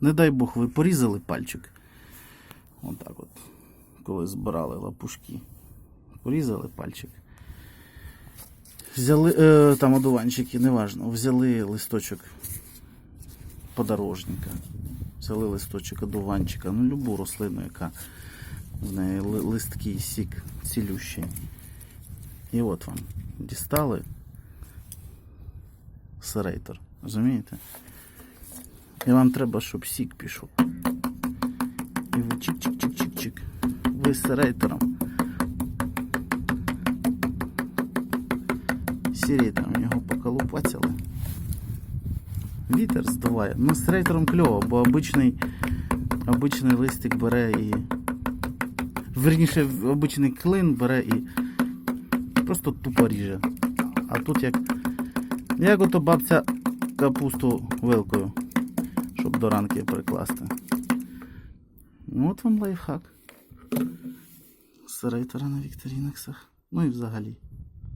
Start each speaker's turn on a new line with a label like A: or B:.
A: Не дай Бог, ви порізали пальчик. Отак от. Коли збирали лапушки. Порізали пальчик. Взяли е, там одуванчики, неважно. Взяли листочок подорожника. Взяли листочок одуванчика, ну любу рослину, яка в неї ли- листкий сік цілющий. І от вам дістали серейтор. Розумієте? І вам треба, щоб сік пішов. І ви чик-чик-чик-чик-чик. Ви з серейтором. Сірейтором його поколупацяли. Вітер здуває. Ну, з рейтером кльово, бо обичний, обичний листик бере і. Верніше, обичний клин бере і просто тупо ріже. А тут як. Як ото бабця капусту вилкою, щоб до ранки прикласти. Ну, от вам лайфхак. З рейтера на вікторінексах. Ну і взагалі.